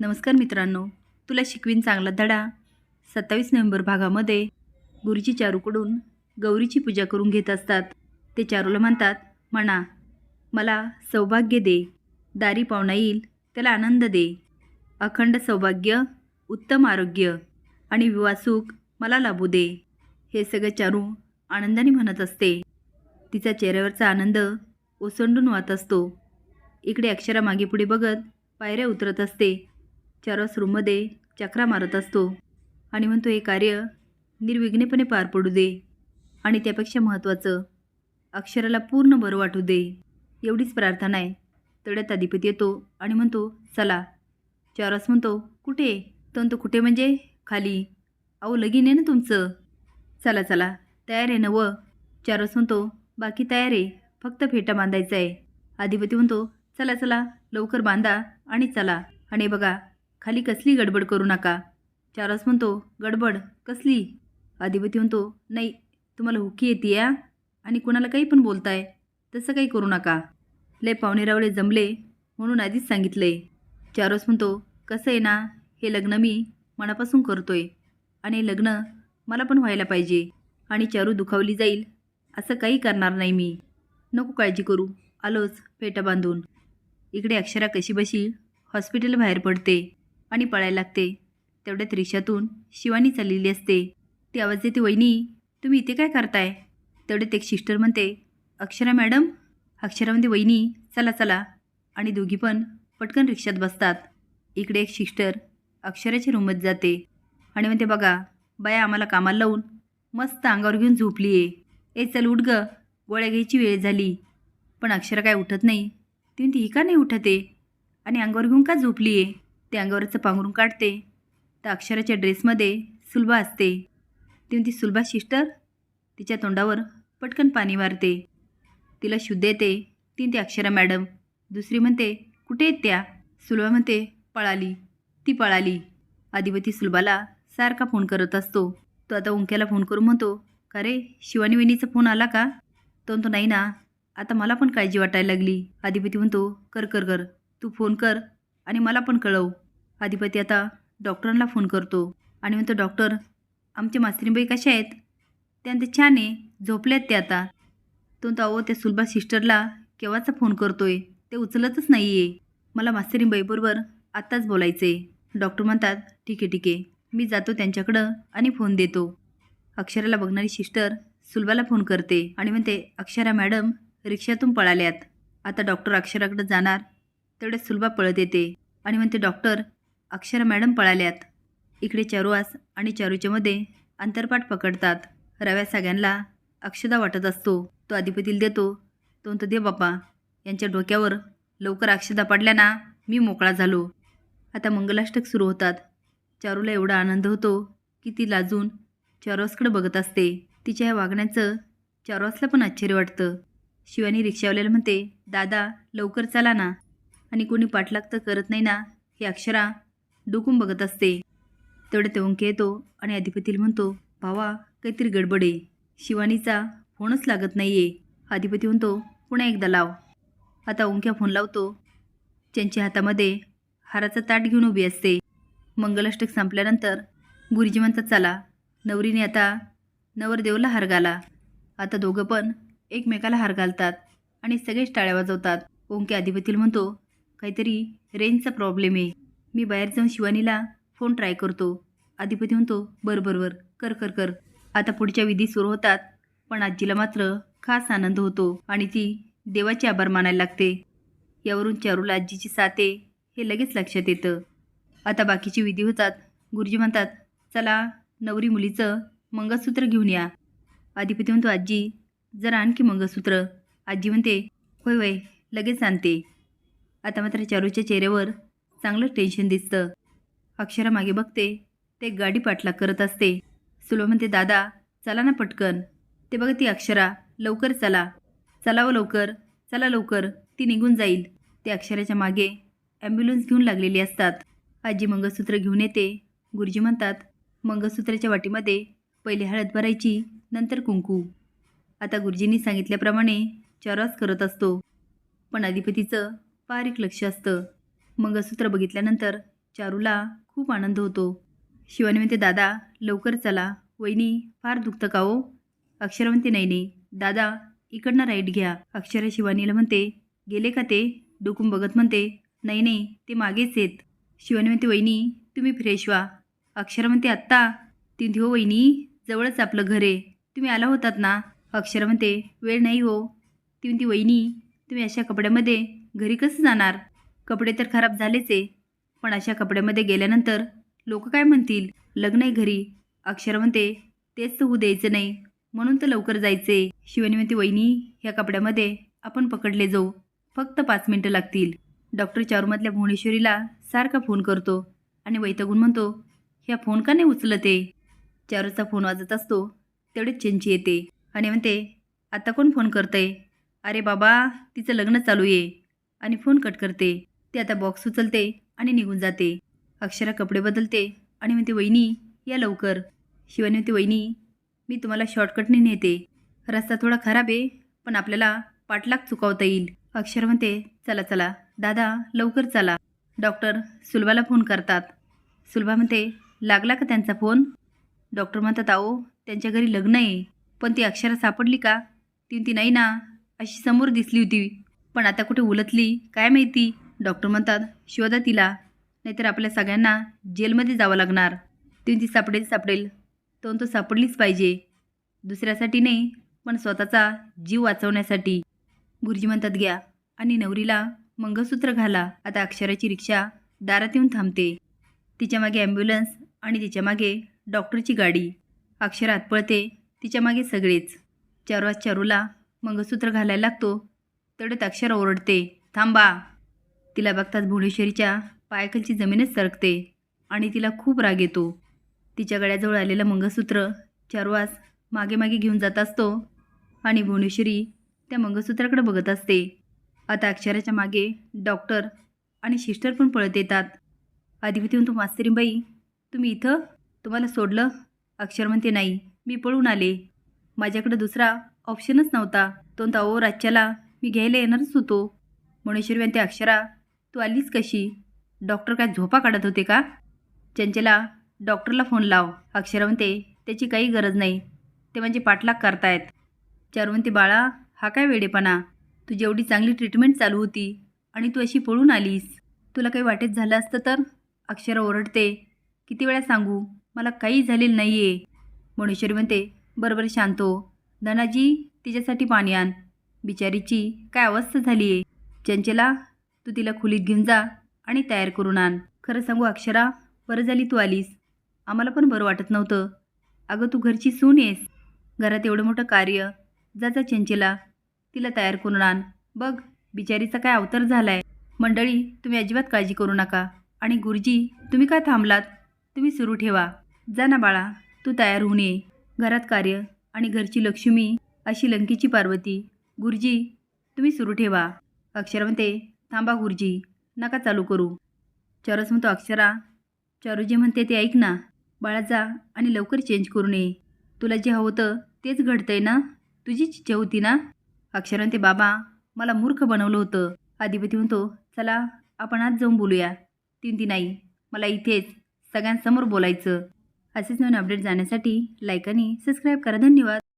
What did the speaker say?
नमस्कार मित्रांनो तुला शिकवीन चांगला धडा. सत्तावीस नोव्हेंबर भागामध्ये गुरुजी चारूकडून गौरीची पूजा करून घेत असतात. ते चारूला म्हणतात म्हणा मला सौभाग्य दे. दारी पाहुणा येईल त्याला आनंद दे. अखंड सौभाग्य उत्तम आरोग्य आणि विवासुख मला लाभू दे. हे सगळं चारू आनंदाने म्हणत असते. तिचा चेहऱ्यावरचा आनंद ओसंडून वाहत असतो. इकडे अक्षरा मागे पुढे बघत पायऱ्या उतरत असते. चारस रूममध्ये चक्रा मारत असतो. आणि म्हणतो हे कार्य निर्विघ्नपणे पार पडू दे आणि त्यापेक्षा महत्त्वाचं अक्षराला पूर्ण बरं वाटू दे. एवढीच प्रार्थना आहे. तड्यात अधिपती येतो आणि म्हणतो चला. चारस म्हणतो कुठे? तंतू कुठे म्हणजे? खाली. अहो लगीन आहे ना तुमचं. चला चला. तयार आहे ना व? चारस म्हणतो बाकी तयार आहे. फक्त फेटा बांधायचा आहे. अधिपती म्हणतो चला चला. लवकर बांधा आणि चला. आणि बघा खाली कसली गडबड करू नका. चारस म्हणतो गडबड? कसली? अधिपती म्हणतो नाही तुम्हाला हुकी येते या आणि कुणाला काही पण बोलताय तसं काही करू नका. लय पाहुणेरावळे जमले म्हणून आधीच सांगितले. चारस म्हणतो कसं आहे ना हे लग्न मी मनापासून करतोय आणि लग्न मला पण व्हायला पाहिजे आणि चारू दुखावली जाईल असं काही करणार नाही मी. नको काळजी करू आलोच फेटा बांधून. इकडे अक्षरा कशी बशी हॉस्पिटल बाहेर पडते. आणि पळायला लागते. तेवढ्यात रिक्षातून शिवानी चाललेली असते. ती आवाज देते वहिनी तुम्ही इथे काय करताय? तेवढ्यात एक सिस्टर म्हणते अक्षरा मॅडम. अक्षरा म्हणते वहिनी चला चला. आणि दोघी पण पटकन रिक्षात बसतात. इकडे एक सिस्टर अक्षराच्या रूममध्ये जाते आणि म्हणते बघा बाया आम्हाला कामाला लावून मस्त अंगावर घेऊन झोपली आहे ए चल उठ ग गोळ्या घ्यायची वेळ झाली. पण अक्षरा काय उठत नाही. ती म्हणते ही का नाही उठते? आणि अंगावर घेऊन का झोपली आहे ते अंगावरचं पांघरून काढते. तर अक्षराच्या ड्रेसमध्ये सुलभा असते. ती म्हणती सुलभा सिस्टर तिच्या तोंडावर पटकन पाणी मारते तिला शुद्ध येते. ती ते अक्षरा मॅडम. दुसरी म्हणते कुठे आहेत त्या? सुलभा म्हणते पळाली. ती पळाली. आदिपती सुलभाला सारखा फोन करत असतो. तो आता उंक्याला फोन करून म्हणतो का रे शिवानी वहिनीचा फोन आला का? तो म्हणतो नाही ना. आता मला पण काळजी वाटायला लागली. आदिपती म्हणतो कर कर कर. तू फोन कर. आणि मला पण कळव. अधिपती आता डॉक्टरांना फोन करतो आणि म्हणतो डॉक्टर आमच्या मास्तरीबाई कशा आहेत? त्यानंतर छान आहे. झोपल्यात ते आता. तो म्हणतो अहो त्या सुलभा सिस्टरला केव्हाचा फोन करतोय? ते उचलतच नाही आहे मला मास्तरीबाईबरोबर आत्ताच बोलायचं आहे डॉक्टर म्हणतात ठीक आहे ठीक आहे. मी जातो त्यांच्याकडं आणि फोन देतो. अक्षराला बघणारी सिस्टर सुलभाला फोन करते आणि म्हणते अक्षरा मॅडम रिक्षातून पळाल्यात. आता डॉक्टर अक्षराकडे जाणार तेवढ्यात सुलभा पळत येते. आणि म्हणते डॉक्टर अक्षरा मॅडम पळाल्यात. इकडे चारुआस आणि चारूच्यामध्ये अंतरपाठ पकडतात. रव्या सगळ्यांना अक्षदा वाटत असतो. तो अधिपतीला देतो. तो म्हणतो दे बाप्पा यांच्या डोक्यावर लवकर अक्षदा पडल्या ना मी मोकळा झालो. आता मंगलाष्टक सुरू होतात. चारूला एवढा आनंद होतो की ती लाजून चारोसकडे बघत असते. तिच्या या वागण्याचं चारोसला पण आश्चर्य वाटतं. शिवानी रिक्षावाल्याला म्हणते दादा लवकर चला ना. आणि कोणी पाठलाग तर करत नाही ना ही अक्षरा डोकून बघत असते. तेवढे तेवंके येतो आणि अधिपतीला म्हणतो भावा काहीतरी गडबड आहे. शिवानीचा फोनच लागत नाही आहे अधिपती म्हणतो पुन्हा एकदा लाव. आता ओंक्या फोन लावतो. त्यांच्या हातामध्ये हाराचा ताट घेऊन उभी असते. मंगलाष्टक संपल्यानंतर गुरुजी म्हणतात चला नवरीने आता नवरदेवला हार घाला. आता दोघं पण एकमेकाला हार घालतात आणि सगळेच टाळ्या वाजवतात. ओंके अधिपतीला म्हणतो काहीतरी रेंजचा प्रॉब्लेम आहे. मी बाहेर जाऊन शिवानीला फोन ट्राय करतो. अधिपती म्हणतो बरं बरं बरं कर कर कर. आता पुढच्या विधी सुरू होतात पण आजीला मात्र खास आनंद होतो आणि ती देवाचे आभार मानायला लागते. यावरून चारूला आजीची साथे हे लगेच लक्षात येतं. आता बाकीची विधी होतात. गुरुजी म्हणतात चला नवरी मुलीचं मंगळसूत्र घेऊन या. अधिपती म्हणतो आजी जरा आणखी मंगळसूत्र. आजी म्हणते होय होय लगेच आणते. आता मात्र चारूच्या चेहऱ्यावर चांगलं टेन्शन दिसतं. अक्षरा मागे बघते. ते गाडी पाठलाग करत असते. सुलो म्हणते दादा चला ना पटकन. ते बघा ती अक्षरा लवकर चला. चलावं हो लवकर. चला लवकर. ती निघून जाईल. ते अक्षराच्या मागे ॲम्ब्युलन्स घेऊन लागलेली असतात. आजी मंगळसूत्र घेऊन येते. गुरुजी म्हणतात मंगळसूत्राच्या वाटीमध्ये पहिले हळद भरायची नंतर कुंकू. आता गुरुजींनी सांगितल्याप्रमाणे चौरास करत असतो. पण अधिपतीचं बारीक लक्ष असतं. मंगळसूत्र बघितल्यानंतर चारूला खूप आनंद होतो. शिवानी म्हणते दादा लवकर चला. वहिनी फार दुखतं का हो? अक्षरा म्हणते नाही नाही. दादा इकडनं राईट घ्या. अक्षरा शिवानीला म्हणते गेले का ते? डोकून बघत म्हणते नाही नाही. ते मागेच येत शिवानी म्हणते वहिनी तुम्ही फ्रेश व्हा. अक्षरा म्हणते आत्ता. तिथे हो वहिनी. जवळच आपलं घर आहे. तुम्ही आला होतात ना? अक्षरा म्हणते वेळ नाही हो. ती वहिनी तुम्ही अशा कपड्यामध्ये घरी कसं जाणार? कपडे तर खराब झालेच. आहे पण अशा कपड्यामध्ये गेल्यानंतर लोक काय म्हणतील? लग्न आहे घरी. अक्षर म्हणते तेच तर होऊ द्यायचं नाही. म्हणून तर लवकर जायचे. शिवानी म्हणते वहिनी ह्या कपड्यामध्ये आपण पकडले जाऊ. फक्त पाच मिनटं लागतील. डॉक्टर चारूमधल्या भुवनेश्वरीला सारखा फोन करतो आणि वैतगून म्हणतो ह्या फोन का नाही उचलत आहे? चारूचा फोन वाजत असतो तेवढेच चेंची येते. आणि म्हणते आता कोण फोन करतंय? अरे बाबा तिचं लग्न चालू आहे. आणि फोन कट करते. ती आता बॉक्स उचलते आणि निघून जाते. अक्षरा कपडे बदलते आणि म्हणते वहिनी या लवकर. शिवानी म्हणते वहिनी मी तुम्हाला शॉर्टकटने नेते. रस्ता थोडा खराब आहे पण आपल्याला पाठलाग चुकवता येईल. अक्षर म्हणते चला चला. दादा लवकर चला. डॉक्टर सुलभाला फोन करतात. सुलभा म्हणते लागला का त्यांचा फोन? डॉक्टर म्हणतात आहो त्यांच्या घरी लग्न आहे. पण ती अक्षरा सापडली का? ती ती नाही ना. अशी समोर दिसली होती. पण आता कुठे उलटली? काय माहिती? डॉक्टर म्हणतात शोधा तिला. नाहीतर आपल्या सगळ्यांना जेलमध्ये जावं लागणार. ती ती सापडेल सापडेल. तो तो सापडलीच पाहिजे. दुसऱ्यासाठी नाही पण स्वतःचा जीव वाचवण्यासाठी. गुरुजी म्हणतात घ्या. आणि नवरीला मंगळसूत्र घाला. आता अक्षराची रिक्षा दारात येऊन थांबते. तिच्यामागे ॲम्ब्युलन्स आणि तिच्यामागे डॉक्टरची गाडी. अक्षर आत पळते तिच्यामागे सगळेच. चारवाज चारूला मंगळसूत्र घालायला लागतो. तडत अक्षर ओरडते. थांबा. तिला बघताच भुवनेश्वरीच्या पायाखालची जमीनच सरकते आणि तिला खूप राग येतो. तिच्या गळ्याजवळ आलेलं मंगळसूत्र चारवास मागे मागे घेऊन जात असतो आणि भुवनेश्वरी त्या मंगळसूत्राकडे बघत असते. आता अक्षराच्या मागे डॉक्टर आणि सिस्टर पण पळत येतात. आदिपती तू मास्तरीबाई तुम्ही इथं? तुम्हाला सोडलं? अक्षर म्हणते नाही मी पळून आले. माझ्याकडे दुसरा ऑप्शनच नव्हता. तो ओ राज्याला मी घ्यायला येणारच होतो. भुवनेश्वरी म्हणते अक्षरा तू आलीच कशी? डॉक्टर काय झोपा काढत होते का? चंचला डॉक्टरला फोन लाव. अक्षरा म्हणते त्याची काही गरज नाही. ते म्हणजे पाठलाग करतायत. चारू म्हणते बाळा हा काय वेडेपणा? तू जेवढी चांगली ट्रीटमेंट चालू होती आणि तू अशी पळून आलीस तुला काही वाटेत झालं असतं तर? अक्षरा ओरडते किती वेळा सांगू? मला काही झालेलं नाही आहे भुवनेश्वरी म्हणते बरोबर शांत हो. धनाजी तिच्यासाठी पाणी आण. बिचारीची काय अवस्था झाली आहे चंचला तू तिला खोलीत घेऊन जा आणि तयार करून आण. खरं सांगू अक्षरा बरं झाली तू आलीस. आम्हाला पण बरं वाटत नव्हतं. अगं तू घरची सून येस. घरात एवढं मोठं कार्य. जा जा चंचला. तिला तयार करून आण. बघ बिचारीचा काय अवतार झाला आहे मंडळी तुम्ही अजिबात काळजी करू नका. आणि गुरुजी तुम्ही काय थांबलात? तुम्ही सुरू ठेवा. जा ना बाळा. तू तयार होऊन ये. घरात कार्य आणि घरची लक्ष्मी अशी लंकेची पार्वती. गुरुजी तुम्ही सुरू ठेवा. अक्षर म्हणते थांबा गुरुजी नका चालू करू. चरस म्हणतो अक्षरा. चारूजी म्हणते ते ऐक ना. बाळा जा आणि लवकर चेंज करून ये. तुला जे हवं होतं तेच घडतंय ना? तुझीच इच्छा होती ना? अक्षर म्हणते बाबा मला मूर्ख बनवलं होतं. अधिपती म्हणतो चला आपण आज जाऊन बोलूया. तीन ती नाही मला इथेच सगळ्यांसमोर बोलायचं. असेच नवीन अपडेट जाण्यासाठी लाईक आणि सबस्क्राईब करा. धन्यवाद.